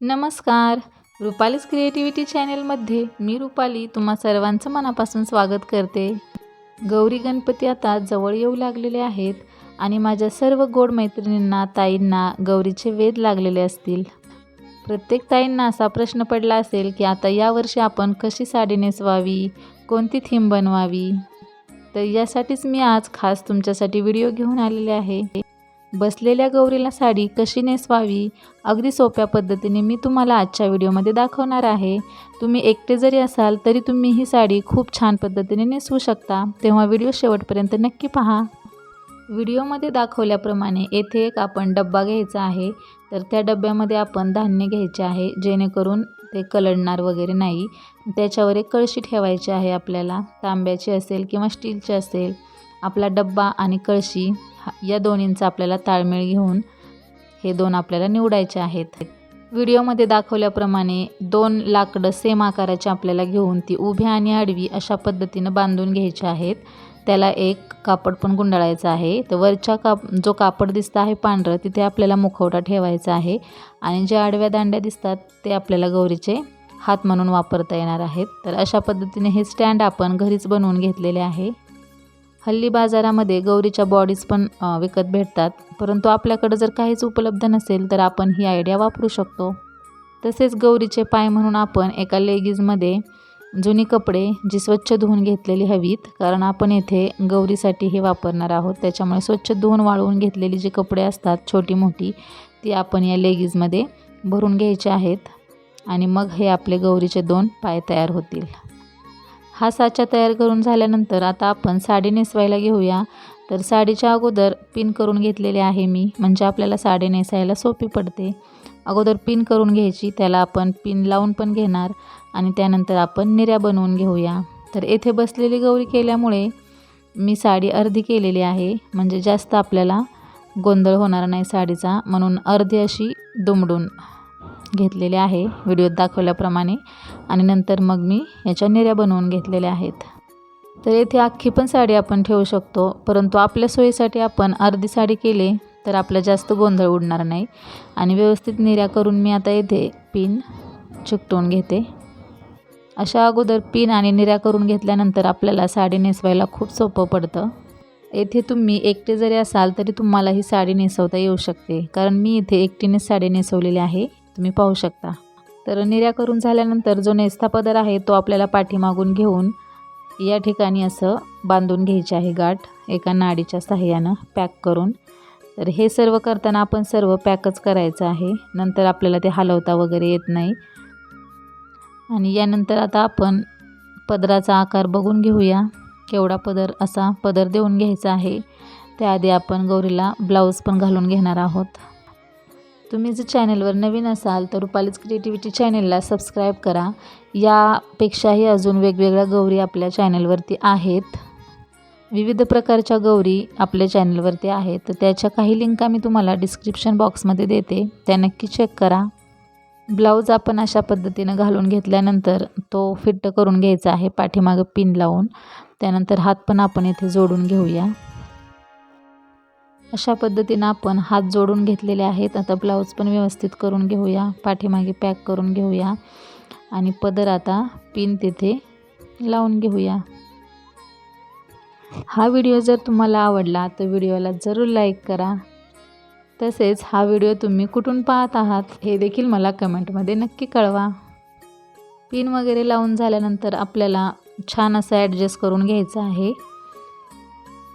नमस्कार. रुपालीज क्रिएटिव्हिटी चॅनेलमध्ये मी रुपाली तुम्हा सर्वांचं मनापासून स्वागत करते. गौरी गणपती आता जवळ येऊ लागलेले आहेत आणि माझ्या सर्व गोड मैत्रिणींना ताईंना गौरीचे वेध लागलेले असतील. प्रत्येक ताईंना असा प्रश्न पडला असेल की आता यावर्षी आपण कशी साडी नेसवावी? कोणती थीम बनवावी? तर यासाठीच मी आज खास तुमच्यासाठी व्हिडिओ घेऊन आलेले आहे. बसलेल्या गौरीला साडी कशी नेसवावी? अगदी सोप्या पद्धतीने मी तुम्हाला आजच्या व्हिडिओमध्ये दाखवणार आहे. तुम्ही एकटे जरी असाल तरी तुम्ही ही साडी खूप छान पद्धतीने नेसवू शकता. तेव्हा व्हिडिओ शेवटपर्यंत नक्की पहा. व्हिडिओमध्ये दाखवल्याप्रमाणे येथे एक आपण डब्बा घ्यायचा आहे. तर त्या डब्यामध्ये आपण धान्य घ्यायचे आहे जेणेकरून ते कलडणार वगैरे नाही. त्याच्यावर एक कळशी ठेवायची आहे आपल्याला. तांब्याची असेल किंवा स्टीलची असेल. आपला डब्बा आणि कळशी. या दोन्हींचा आपल्याला ताळमेळ घेऊन हे दोन आपल्याला निवडायचे आहेत. व्हिडिओमध्ये दाखवल्याप्रमाणे दोन लाकडं सेम आकाराची आपल्याला घेऊन ती उभ्या आणि आडवी अशा पद्धतीनं बांधून घ्यायची आहेत. त्याला एक कापड पण गुंडाळायचं आहे. तर वरच्या काप जो कापड दिसतं आहे पांढरं तिथे आपल्याला मुखवटा ठेवायचा आहे. आणि जे आडव्या दांड्या दिसतात ते आपल्याला गौरीचे हात म्हणून वापरता येणार आहेत. तर अशा पद्धतीने हे स्टँड आपण घरीच बनवून घेतलेले आहे. हल्ली बाजारामध्ये गौरीच्या बॉडीज पण विकत भेटतात. परंतु आपल्याकडं जर काहीच उपलब्ध नसेल तर आपण ही आयडिया वापरू शकतो. तसेच गौरीचे पाय म्हणून आपण एका लेगीजमध्ये जुनी कपडे जी स्वच्छ धुवून घेतलेली हवीत कारण आपण येथे गौरीसाठी हे वापरणार आहोत. त्याच्यामुळे स्वच्छ धुवून वाळवून घेतलेली जी कपडे असतात छोटी मोठी ती आपण या लेगीजमध्ये भरून घ्यायचे आहेत. आणि मग हे आपले गौरीचे दोन पाय तयार होतील. हा साचा तयार करून झाल्यानंतर आता आपण साडी नेसवायला घेऊया. तर साडीच्या अगोदर पिन करून घेतलेले आहे मी. म्हणजे आपल्याला साडी नेसायला सोपी पडते. अगोदर पिन करून घ्यायची त्याला आपण पिन लावून पण घेणार आणि त्यानंतर आपण निर्या बनवून घेऊया. तर येथे बसलेली गौरी केल्यामुळे मी साडी अर्धी केलेली आहे. म्हणजे जास्त आपल्याला गोंधळ होणार नाही साडीचा. म्हणून अर्धी अशी दुमडून घेतलेली आहे. व्हिडिओत दाखवल्याप्रमाणे आणि नंतर मग मी याच्या निर्या बनवून घेतलेल्या आहेत. तर येथे अख्खी पण साडी आपण ठेवू शकतो परंतु आपल्या सोयीसाठी आपण अर्धी साडी केली तर आपला जास्त गोंधळ उडणार नाही. आणि व्यवस्थित निर्या करून मी आता येथे पिन चिकटवून घेते. अशा अगोदर पिन आणि निर्या करून घेतल्यानंतर आपल्याला साडी नेसवायला खूप सोपं पडतं. येथे तुम्ही एकटे जरी असाल तरी तुम्हाला ही साडी नेसवता येऊ शकते कारण मी इथे एकटीनेच साडी नेसवलेली आहे. तुम्ही पाहू शकता. तर निर्या करून झाल्यानंतर जो नेस्ता पदर आहे तो आपल्याला पाठीमागून घेऊन या ठिकाणी असं बांधून घ्यायचे आहे गाठ एका नाडीच्या साह्यानं पॅक करून. तर हे सर्व करताना आपण सर्व पॅकच करायचं आहे. नंतर आपल्याला ते हलवता वगैरे येत नाही. आणि यानंतर आता आपण पदराचा आकार बघून घेऊया. केवढा पदर असा पदर देऊन घ्यायचा आहे. त्याआधी आपण गौरीला ब्लाऊज पण घालून घेणार आहोत. तुम्ही जर चॅनलवर नवीन असाल तर रुपालीच क्रिएटिव्हिटी चॅनलला सबस्क्राईब करा. यापेक्षाही अजून वेगवेगळ्या गौरी आपल्या चॅनलवरती आहेत. विविध प्रकारच्या गौरी आपल्या चॅनलवरती आहेत. तर त्याच्या काही लिंका मी तुम्हाला डिस्क्रिप्शन बॉक्समध्ये देते. त्या नक्की चेक करा. ब्लाऊज आपण अशा पद्धतीनं घालून घेतल्यानंतर तो फिट्ट करून घ्यायचा आहे पाठीमागं पिन लावून. त्यानंतर हात पण आपण येथे जोडून घेऊया. अशा पद्धतीनं आपण हात जोडून घेतलेले आहेत. आता ब्लाऊज पण व्यवस्थित करून घेऊया. पाठीमागे पॅक करून घेऊया. आणि पदर आता पिन तिथे लावून घेऊया. हा व्हिडिओ जर तुम्हाला आवडला तर व्हिडिओला जरूर लाईक करा. तसेच हा व्हिडिओ तुम्ही कुठून पाहत आहात हे देखील मला कमेंटमध्ये नक्की कळवा. पिन वगैरे लावून झाल्यानंतर आपल्याला छान असं ॲडजस्ट करून घ्यायचं आहे.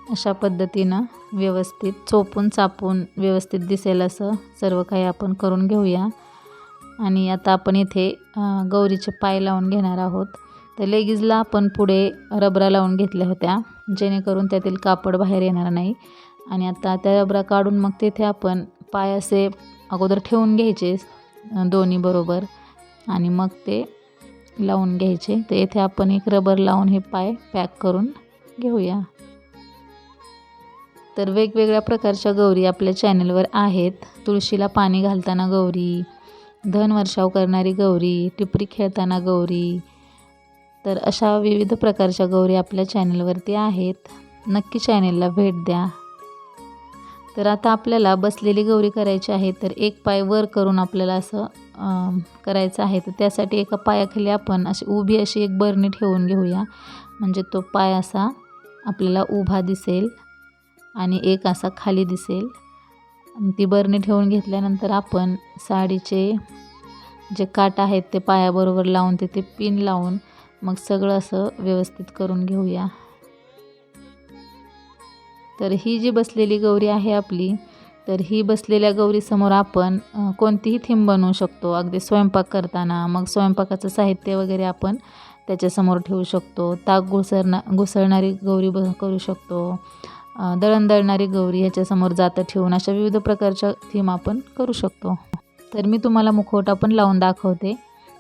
अशा पद्धतीनं व्यवस्थित चोपून चापून व्यवस्थित दिसेल असं सर्व काही आपण करून घेऊया. आणि आता आपण इथे गौरीचे पाय लावून घेणार आहोत. तर लेगीजला आपण पुढे रबरा लावून घेतल्या होत्या जेणेकरून त्यातील कापड बाहेर येणार नाही. आणि आता त्या रबरा काढून मग तिथे आपण पाय असे अगोदर ठेवून घ्यायचे दोन्ही बरोबर. आणि मग ते लावून घ्यायचे. तर येथे आपण एक रबर लावून हे पाय पॅक करून घेऊया. तर वेगवेगळ्या प्रकारच्या गौरी आपल्या चॅनलवर आहेत. तुळशीला पाणी घालताना गौरी धन वर्षाव करणारी गौरी टिपरी खेळताना गौरी तर अशा विविध प्रकारच्या गौरी आपल्या चॅनलवरती आहेत. नक्की चॅनलला भेट द्या. तर आता आपल्याला बसलेली गौरी करायची आहे तर एक पाय वर करून आपल्याला असं करायचं आहे. तर त्यासाठी एका पायाखाली आपण अशी उभी अशी एक बरणी ठेवून घेऊया. म्हणजे तो पाय असा आपल्याला उभा दिसेल. आणि एक असा खाली दिसेल. ती बरणी ठेवून घेतल्यानंतर आपण साडीचे जे काट आहेत ते पायाबरोबर लावून तिथे पिन लावून मग सगळं असं व्यवस्थित करून घेऊया. तर ही जी बसलेली गौरी आहे आपली तर ही बसलेल्या गौरीसमोर आपण कोणतीही थीम बनवू शकतो. अगदी स्वयंपाक करताना मग स्वयंपाकाचं साहित्य वगैरे आपण त्याच्यासमोर ठेवू शकतो. ताक घुसरणा घुसळणारी गौरी ब करू शकतो. दळण दळणारी गौरी ह्याच्यासमोर जातं ठेवून अशा विविध प्रकारच्या थीम आपण करू शकतो. तर मी तुम्हाला मुखवटा पण लावून दाखवते.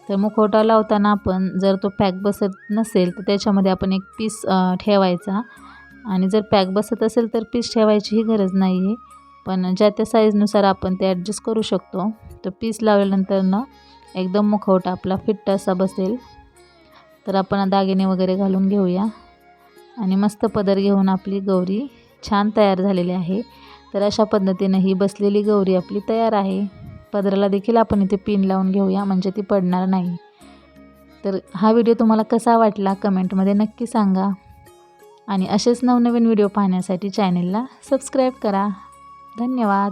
तर मुखवटा लावताना आपण जर तो पॅक बसत नसेल तर त्याच्यामध्ये आपण एक पीस ठेवायचा. आणि जर पॅक बसत असेल तर पीस ठेवायचीही गरज नाही आहे पण ज्या त्या साईजनुसार आपण ते ॲडजस्ट करू शकतो. तर पीस लावल्यानंतर ना एकदम मुखवटा आपला फिट्ट असा बसेल. तर आपण दागिने वगैरे घालून घेऊया. आणि मस्त पदर घेऊन आपली गौरी छान तयार झालेली आहे. तर अशा पद्धतीनं ही बसलेली गौरी आपली तयार आहे. पदराला देखील आपण इथे पिन लावून घेऊया म्हणजे ती पडणार नाही. तर हा व्हिडिओ तुम्हाला कसा वाटला कमेंटमध्ये नक्की सांगा. आणि असेच नवनवीन व्हिडिओ पाहण्यासाठी चॅनेलला सबस्क्राईब करा. धन्यवाद.